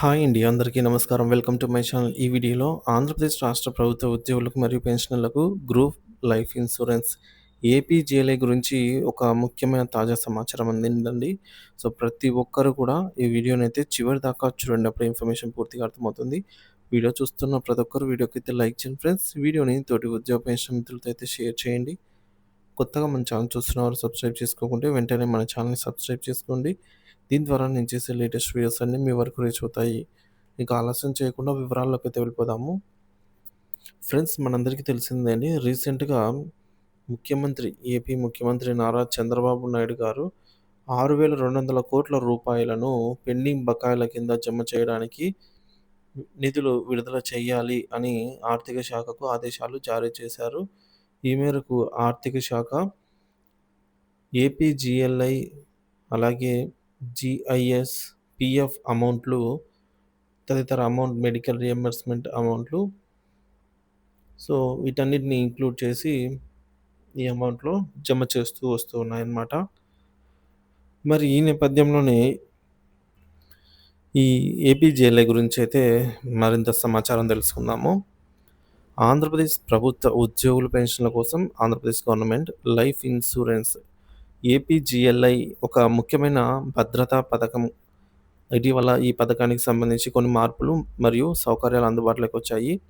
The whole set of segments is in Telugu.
హాయ్ అండి. అందరికీ నమస్కారం. Welcome to my channel. ఈ వీడియోలో ఆంధ్రప్రదేశ్ రాష్ట్ర ప్రభుత్వ ఉద్యోగులకు మరియు పెన్షనర్లకు గ్రూప్ లైఫ్ ఇన్సూరెన్స్ ఏపీజేఎల్ఐ గురించి ఒక ముఖ్యమైన తాజా సమాచారం అందిందండి. సో, ప్రతి ఒక్కరు కూడా ఈ వీడియోని అయితే చివరి దాకా చూడండి. అప్పుడు ఇన్ఫర్మేషన్ పూర్తిగా అర్థమవుతుంది. వీడియో చూస్తున్న ప్రతి ఒక్కరు వీడియోకి అయితే లైక్ చేయండి ఫ్రెండ్స్. వీడియోని తోటి ఉద్యోగ పెన్షన్ మిత్రులతో అయితే షేర్ చేయండి. కొత్తగా మన ఛానల్ చూస్తున్నవారు సబ్స్క్రైబ్ చేసుకోకుంటే వెంటనే మన ఛానల్‌ని సబ్స్క్రైబ్ చేసుకోండి. దీని ద్వారా నేను చేసే లేటెస్ట్ వీడియోస్ అన్నీ మీ వరకు రీచ్ అవుతాయి. ఇక ఆలస్యం చేయకుండా వివరాల్లోకైతే వెళ్ళిపోదాము. ఫ్రెండ్స్ మనందరికీ తెలిసిందండి రీసెంట్‌గా ముఖ్యమంత్రి ఏపీ ముఖ్యమంత్రి నారా చంద్రబాబు నాయుడు గారు ఆరు వేల రెండు వందల కోట్ల రూపాయలను పెండింగ్ బకాయిల కింద జమ చేయడానికి నిధులు విడుదల చేయాలి అని ఆర్థిక శాఖకు ఆదేశాలు జారీ చేశారు. ఈ మేరకు ఆర్థిక శాఖ ఏపీజీఎల్ఐ అలాగే జిఐఎస్ పీఎఫ్ అమౌంట్లు తదితర అమౌంట్ మెడికల్ రియంబర్స్‌మెంట్ అమౌంట్లు సో, వీటన్నిటిని ఇంక్లూడ్ చేసి ఈ అమౌంట్‌లో జమ చేస్తూ వస్తూ ఉన్నాయన్నమాట. మరి ఈ నేపథ్యంలోనే ఈ ఏపీజేలై గురించి అయితే మరింత సమాచారం తెలుసుకుందాము. ఆంధ్రప్రదేశ్ ప్రభుత్వ ఉద్యోగుల పెన్షన్ల కోసం Andhra Pradesh government life insurance APGLI ఒక ముఖ్యమైన భద్రతా పథకం. ఇటీవల ఈ పథకానికి సంబంధించి కొన్ని మార్పులు మరియు సౌకర్యాలు అందుబాటులోకి వచ్చాయి.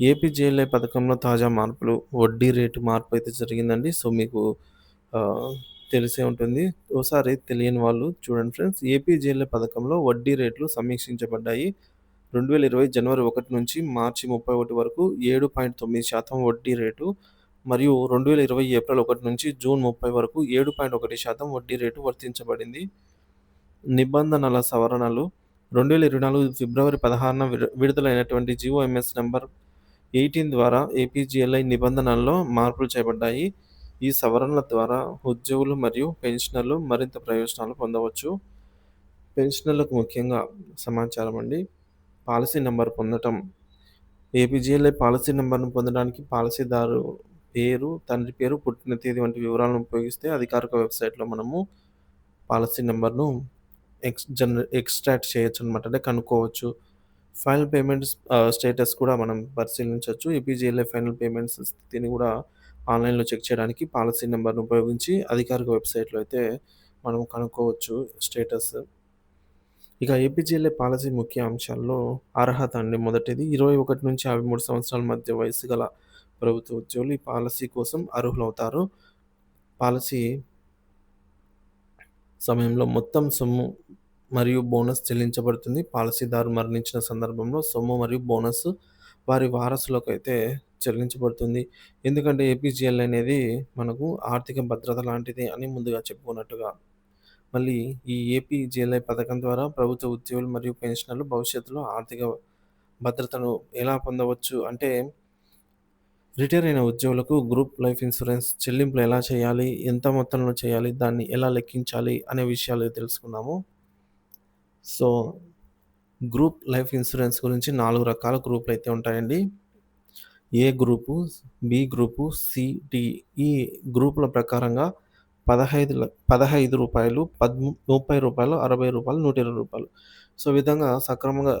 ఏపీజీఎల్ఐ పథకంలో తాజా మార్పులు వడ్డీ రేటు మార్పు అయితే జరిగిందండి. సో, మీకు తెలిసే ఉంటుంది. ఓసారి తెలియని వాళ్ళు చూడండి ఫ్రెండ్స్. ఏపీజీఎల్ఐ పథకంలో వడ్డీ రేట్లు సమీక్షించబడ్డాయి. 2020 జనవరి ఒకటి నుంచి మార్చి 31 వరకు 7.9% వడ్డీ రేటు మరియు 2020 ఏప్రిల్ ఒకటి నుంచి జూన్ 30 వరకు 7.1% వడ్డీ రేటు వర్తించబడింది. నిబంధనల సవరణలు 2024 ఫిబ్రవరి 16న విడు విడుదలైనటువంటి జిఓఎంఎస్ నెంబర్ ఎయిటీన్ ద్వారా ఏపీజీఎల్ఐ నిబంధనల్లో మార్పులు చేయబడ్డాయి. ఈ సవరణల ద్వారా ఉద్యోగులు మరియు పెన్షనర్లు మరింత ప్రయోజనాలు పొందవచ్చు. పెన్షనర్లకు ముఖ్యంగా సమాచారం అండి. పాలసీ నెంబర్ పొందటం ఏపీజీఎల్ఐ పాలసీ నెంబర్ను పొందడానికి పాలసీదారు పేరు, తండ్రి పేరు, పుట్టిన తేదీ వంటి వివరాలను ఉపయోగిస్తే అధికారిక వెబ్‌సైట్‌లో మనము పాలసీ నెంబర్ను ఎక్స్ జనర ఎక్స్ట్రాక్ట్ చేయొచ్చనమాట. అంటే కనుక్కోవచ్చు. ఫైనల్ పేమెంట్స్ స్టేటస్ కూడా మనం పరిశీలించవచ్చు ఏపీజీఎల్ఏ ఫైనల్ పేమెంట్స్ స్థితిని కూడా ఆన్‌లైన్‌లో చెక్ చేయడానికి పాలసీ నెంబర్ను ఉపయోగించి అధికారిక వెబ్‌సైట్‌లో అయితే మనం కనుక్కోవచ్చు స్టేటస్. ఇక ఏపీజీఎల్ఏ పాలసీ ముఖ్య అంశాల్లో అర్హత అండి మొదటిది 21-53 సంవత్సరాల మధ్య వయసు గల ప్రభుత్వ ఉద్యోగులు ఈ పాలసీ కోసం అర్హులవుతారు. పాలసీ సమయంలో మొత్తం సొమ్ము మరియు బోనస్ చెల్లించబడుతుంది. పాలసీదారు మరణించిన సందర్భంలో సొమ్ము మరియు బోనస్ వారి వారసులకైతే చెల్లించబడుతుంది. ఎందుకంటే ఏపీజీఎల్ అనేది మనకు ఆర్థిక భద్రత లాంటిది అని ముందుగా చెప్పుకున్నట్టుగా. మళ్ళీ ఈ ఏపీజీఎల్ఐ పథకం ద్వారా ప్రభుత్వ ఉద్యోగులు మరియు పెన్షనర్లు భవిష్యత్తులో ఆర్థిక భద్రతను ఎలా పొందవచ్చు అంటే రిటైర్ అయిన ఉద్యోగులకు గ్రూప్ లైఫ్ ఇన్సూరెన్స్ చెల్లింపులు ఎలా చేయాలి? ఎంత మొత్తంలో చేయాలి? దాన్ని ఎలా లెక్కించాలి? అనే విషయాలు తెలుసుకున్నాము సో, గ్రూప్ లైఫ్ ఇన్సూరెన్స్ గురించి నాలుగు రకాల గ్రూపులు అయితే ఉంటాయండి. A group, B group, C, ఈ గ్రూపుల ప్రకారంగా పదహైదు పదహైదు రూపాయలు పద్ ముప్పై రూపాయలు అరవై రూపాయలు నూట ఇరవై రూపాయలు సో, విధంగా సక్రమంగా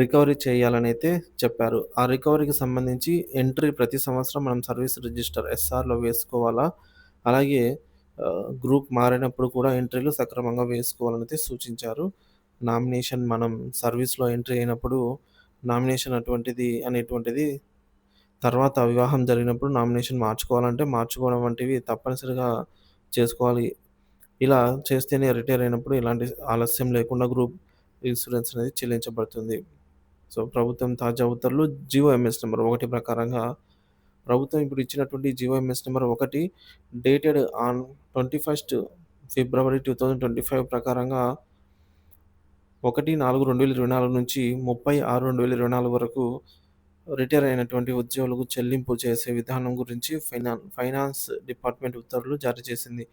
రికవరీ చేయాలనైతే చెప్పారు. ఆ రికవరీకి సంబంధించి ఎంట్రీ ప్రతి సంవత్సరం మనం సర్వీస్ రిజిస్టర్ ఎస్ఆర్‌లో వేసుకోవాలా? అలాగే గ్రూప్ మారినప్పుడు కూడా ఎంట్రీలు సక్రమంగా వేసుకోవాలని అయితే సూచించారు. నామినేషన్ మనం సర్వీస్‌లో ఎంట్రీ అయినప్పుడు నామినేషన్ అటువంటిది అనేటువంటిది తర్వాత వివాహం జరిగినప్పుడు నామినేషన్ మార్చుకోవాలంటే మార్చుకోవడం వంటివి తప్పనిసరిగా చేసుకోవాలి. ఇలా చేస్తేనే రిటైర్ అయినప్పుడు ఎలాంటి ఆలస్యం లేకుండా గ్రూప్ ఇన్సూరెన్స్ అనేది చెల్లించబడుతుంది. సో, ప్రభుత్వం తాజా ఉత్తర్వులు జీవోఎంఎస్ నంబర్ 1 ప్రకారంగా ప్రభుత్వం ఇప్పుడు ఇచ్చినటువంటి జియో ఎంఎస్ నెంబర్ ఒకటి డేటెడ్ ఆన్ 21 ఫిబ్రవరి 2025 ప్రకారంగా 1/4/2024 నుంచి 30/6/2024 వరకు రిటైర్ అయినటువంటి ఉద్యోగులకు చెల్లింపు చేసే విధానం గురించి ఫైనా ఫైనాన్స్ డిపార్ట్‌మెంట్ ఉత్తర్వులు జారీ చేసింది.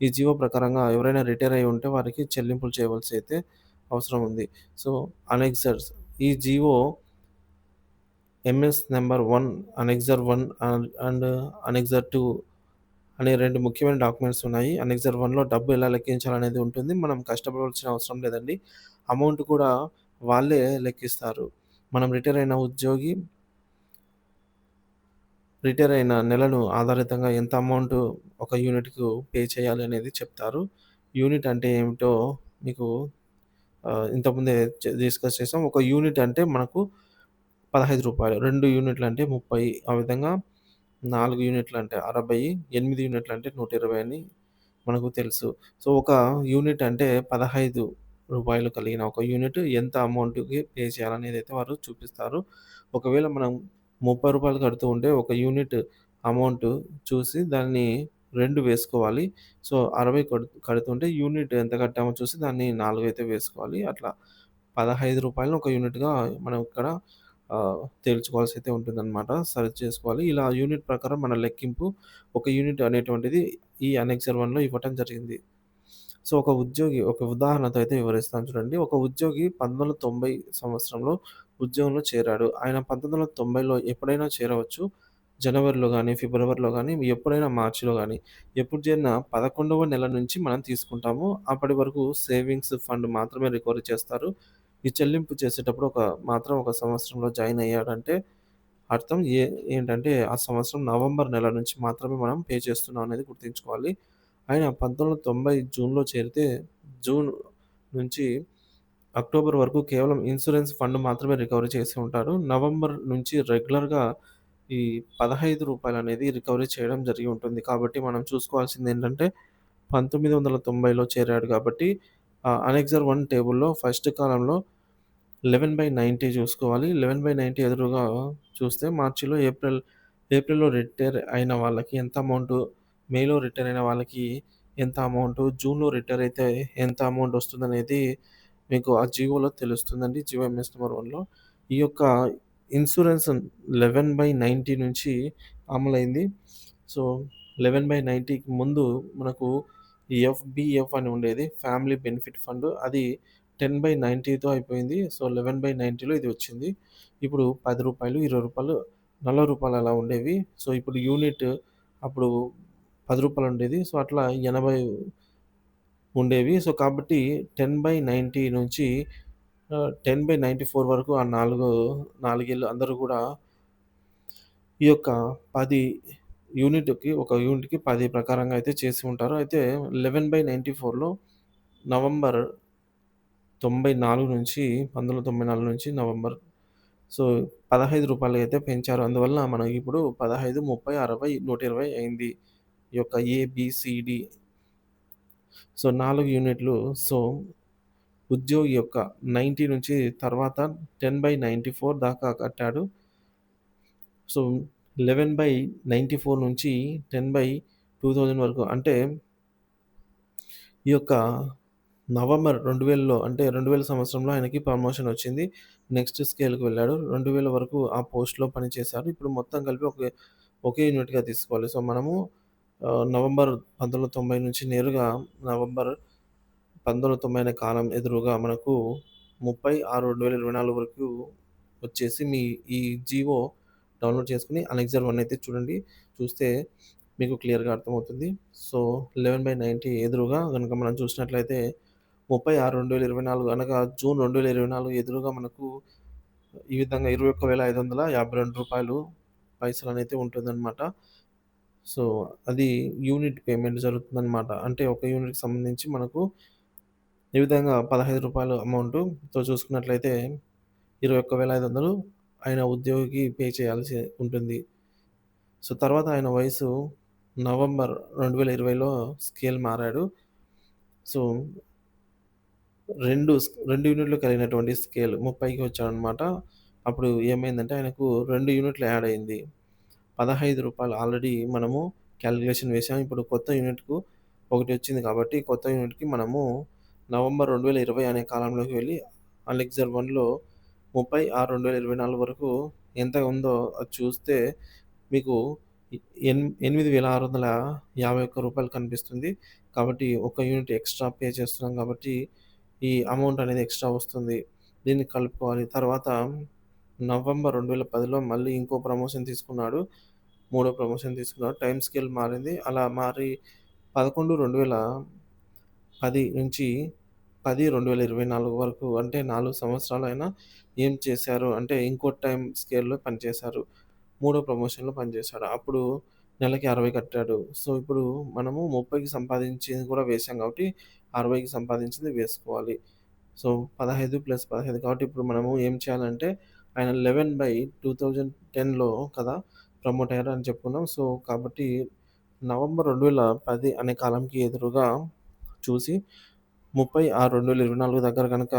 ఈ జీవో ప్రకారంగా ఎవరైనా రిటైర్ అయి ఉంటే వారికి చెల్లింపులు చేయవలసి అయితే అవసరం ఉంది. సో, అనెక్సర్స్ ఈ GO MS number one annexure one and and annexure two అనే రెండు ముఖ్యమైన డాక్యుమెంట్స్ ఉన్నాయి. అనెక్సర్ వన్లో డబ్బు ఎలా లెక్కించాలనేది ఉంటుంది. మనం కష్టపడవలసిన అవసరం లేదండి. అమౌంట్ కూడా వాళ్ళే లెక్కిస్తారు. మనం రిటైర్ అయిన ఉద్యోగి రిటైర్ అయిన నెలను ఆధారితంగా ఎంత అమౌంట్ ఒక యూనిట్‌కు పే చేయాలి అనేది చెప్తారు. యూనిట్ అంటే ఏమిటో మీకు ఇంతకుముందే డిస్కస్ చేసాం. ఒక యూనిట్ అంటే మనకు పదహైదు రూపాయలు రెండు యూనిట్లు అంటే 30 ఆ విధంగా నాలుగు యూనిట్లు అంటే 60 8 యూనిట్లు అంటే 120 అని మనకు తెలుసు. సో, ఒక యూనిట్ అంటే పదహైదు రూపాయలు కలిగిన ఒక యూనిట్ ఎంత అమౌంట్‌కి పే చేయాలనేది అయితే వారు చూపిస్తారు. ఒకవేళ మనం ముప్పై రూపాయలు కడుతూ ఉంటే ఒక యూనిట్ అమౌంట్ చూసి దాన్ని రెండు వేసుకోవాలి. సో, 60 కడు కడుతుంటే యూనిట్ ఎంత కట్టామో చూసి దాన్ని 4 అయితే వేసుకోవాలి. అట్లా రూ. 15 ఒక యూనిట్‌గా మనం ఇక్కడ ఆహ్, తేల్చుకోవాల్సి అయితే ఉంటుందనమాట. సరి చేసుకోవాలి. ఇలా యూనిట్ ప్రకారం మన లెక్కింపు ఒక యూనిట్ అనేటువంటిది ఈ అనెక్సర్ 1లో ఇవ్వటం జరిగింది. సో, ఒక ఉద్యోగి ఒక ఉదాహరణతో అయితే వివరిస్తాను చూడండి. ఒక ఉద్యోగి 1990 సంవత్సరంలో ఉద్యోగంలో చేరాడు. ఆయన 1990లో ఎప్పుడైనా చేరవచ్చు. జనవరిలో గానీ, ఫిబ్రవరిలో గానీ, ఎప్పుడైనా మార్చ్‌లో గానీ, ఎప్పుడు చేరినా 11వ నెల నుంచి మనం తీసుకుంటాము. అప్పటి వరకు సేవింగ్స్ ఫండ్ మాత్రమే రికవరీ చేస్తారు. ఈ చెల్లింపు చేసేటప్పుడు ఒక మాత్రం ఒక సంవత్సరంలో జాయిన్ అయ్యాడంటే అర్థం ఏ ఏంటంటే ఆ సంవత్సరం నవంబర్ నెల నుంచి మాత్రమే మనం పే చేస్తున్నాం అనేది గుర్తుంచుకోవాలి. ఆయన 1990 జూన్‌లో చేరితే జూన్ నుంచి అక్టోబర్ వరకు కేవలం ఇన్సూరెన్స్ ఫండ్ మాత్రమే రికవరీ చేసి ఉంటారు. నవంబర్ నుంచి రెగ్యులర్‌గా ఈ పదహైదు రూపాయలు అనేది రికవరీ చేయడం జరిగి ఉంటుంది. కాబట్టి మనం చూసుకోవాల్సింది ఏంటంటే పంతొమ్మిది వందల తొంభైలో చేరాడు కాబట్టి అనెక్జర్ అనెక్సర్ 1 టేబుల్‌లో ఫస్ట్ కాలంలో లెవెన్ బై నైంటీ చూసుకోవాలి. 11/90 ఎదురుగా చూస్తే మార్చిలో, ఏప్రిల్ ఏప్రిల్‌లో రిటైర్ అయిన వాళ్ళకి ఎంత అమౌంట్ మేలో రిటైర్ అయిన వాళ్ళకి ఎంత అమౌంట్ జూన్‌లో రిటైర్ అయితే ఎంత అమౌంట్ వస్తుందనేది మీకు ఆ జియోలో తెలుస్తుందండి. జియో ఎంఎస్ నెంబర్ వన్లో ఈ యొక్క ఇన్సూరెన్స్ 11/90 నుంచి అమలైంది. సో, 11/90కి ముందు మనకు ఎఫ్బిఎఫ్ అని ఉండేది. Family benefit fund. అది 10/90తో అయిపోయింది. సో, 11/90లో ఇది వచ్చింది. ఇప్పుడు పది రూపాయలు ఇరవై రూపాయలు నలభై రూపాయలు అలా ఉండేవి. సో, ఇప్పుడు యూనిట్ అప్పుడు పది రూపాయలు ఉండేది. సో, అట్లా 80 ఉండేవి. సో, కాబట్టి 10/90 నుంచి టెన్ బై నైంటీ ఫోర్ వరకు ఆ నాలుగు నాలుగేళ్ళు అందరూ కూడా ఈ యొక్క పది యూనిట్కి ఒక యూనిట్కి పది ప్రకారంగా అయితే చేసి ఉంటారు. అయితే లెవెన్ బై నైంటీ ఫోర్లో నవంబర్ తొంభై నాలుగు నుంచి పంతొమ్మిది తొంభై నాలుగు నుంచి నవంబర్ సో పదహైదు రూపాయలు అయితే పెంచారు. అందువల్ల మనకి ఇప్పుడు పదహైదు ముప్పై అరవై నూట ఇరవై అయింది ఈ యొక్క ఏబిసిడి సో నాలుగు యూనిట్లు. సో ఉద్యోగి యొక్క 90 నుంచి తర్వాత 10/94 దాకా కట్టాడు. సో, 11/94 నుంచి 10/2000 వరకు అంటే ఈ యొక్క నవంబర్ 2000లో అంటే 2000 సంవత్సరంలో ఆయనకి ప్రమోషన్ వచ్చింది. నెక్స్ట్ స్కేల్‌కి వెళ్ళాడు. 2000 వరకు ఆ పోస్ట్‌లో పనిచేశారు. ఇప్పుడు మొత్తం కలిపి ఒకే ఒకే యూనిట్‌గా తీసుకోవాలి. సో, మనము నవంబర్ వందల తొంభై నుంచి నేరుగా నవంబర్ పంతొమ్మిది పంతోనతమైన కాలం ఎదురుగా మనకు ముప్పై ఆరు రెండు వేల ఇరవై నాలుగు వరకు వచ్చేసి మీ ఈ జియో డౌన్లోడ్ చేసుకుని అలెక్జర్ వన్ అయితే చూడండి. చూస్తే మీకు క్లియర్గా అర్థమవుతుంది. సో లెవెన్ బై నైంటీ ఎదురుగా కనుక మనం చూసినట్లయితే ముప్పై ఆరు రెండు వేల ఇరవై నాలుగు అనగా జూన్ రెండు వేల ఇరవై నాలుగు ఎదురుగా మనకు ఈ విధంగా ఇరవై ఒక్క వేల ఐదు వందల యాభై రెండు రూపాయలు పైసలు అనేది ఉంటుందన్నమాట. సో అది యూనిట్ పేమెంట్ జరుగుతుందన్నమాట. అంటే ఒక యూనిట్కి సంబంధించి మనకు ఈ విధంగా పదహైదు రూపాయలు అమౌంట్తో చూసుకున్నట్లయితే 21,500 ఆయన ఉద్యోగికి పే చేయాల్సి ఉంటుంది. సో, తర్వాత ఆయన వయసు నవంబర్ 2020లో స్కేల్ మారాడు. సో, రెండు రెండు యూనిట్లు కలిగినటువంటి స్కేల్ 30కి వచ్చాడనమాట. అప్పుడు ఏమైందంటే ఆయనకు రెండు యూనిట్లు యాడ్ అయింది. పదహైదు రూపాయలు ఆల్రెడీ మనము క్యాలిక్యులేషన్ వేసాం. ఇప్పుడు కొత్త యూనిట్‌కు ఒకటి వచ్చింది కాబట్టి కొత్త యూనిట్‌కి మనము నవంబర్ 2020 అనే కాలంలోకి వెళ్ళి అలెక్జర్ వన్లో ముప్పై ఆరు రెండు వేల ఇరవై నాలుగు వరకు ఎంత ఉందో అది చూస్తే మీకు ఎన్ ఎనిమిది వేల ఆరు వందల యాభై ఒక్క రూపాయలు కనిపిస్తుంది. కాబట్టి ఒక యూనిట్ ఎక్స్‌ట్రా పే చేస్తున్నాం కాబట్టి ఈ అమౌంట్ అనేది ఎక్స్‌ట్రా వస్తుంది. దీన్ని కలుపుకోవాలి. తర్వాత నవంబర్ 2010లో మళ్ళీ ఇంకో ప్రమోషన్ తీసుకున్నాడు. మూడో ప్రమోషన్ తీసుకున్నాడు. టైమ్ స్కేల్ మారింది. అలా మారి 11/2010 నుంచి 10/2024 వరకు అంటే నాలుగు సంవత్సరాలు అయినా ఏం చేశారు అంటే ఇంకో టైం స్కేల్‌లో పనిచేశారు. మూడో ప్రమోషన్‌లో పనిచేశాడు. అప్పుడు నెలకి 60 కట్టాడు. సో, ఇప్పుడు మనము 30కి సంపాదించింది కూడా వేసాం కాబట్టి 60కి సంపాదించింది వేసుకోవాలి. సో, 15 ప్లస్ 15 కాబట్టి ఇప్పుడు మనము ఏం చేయాలంటే ఆయన 11/2010లో కదా ప్రమోట్ అయ్యారు అని చెప్పుకున్నాం. సో, కాబట్టి నవంబర్ 2010 అనే కాలంకి ఎదురుగా చూసి 30/6/2024 దగ్గర కనుక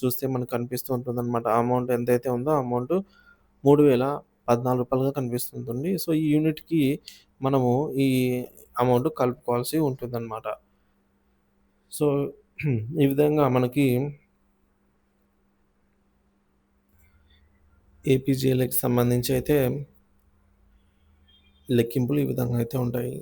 చూస్తే మనకు కనిపిస్తూ ఉంటుంది అనమాట అమౌంట్ ఎంతైతే ఉందో అమౌంట్ మూడు వేల పద్నాలుగు రూపాయలుగా కనిపిస్తుంటుంది. సో, ఈ యూనిట్‌కి మనము ఈ అమౌంట్ కలుపుకోవాల్సి ఉంటుందనమాట. సో, ఈ విధంగా మనకి ఏపీజీఎల్‌కి సంబంధించి అయితే లెక్కింపులు ఈ విధంగా అయితే ఉంటాయి.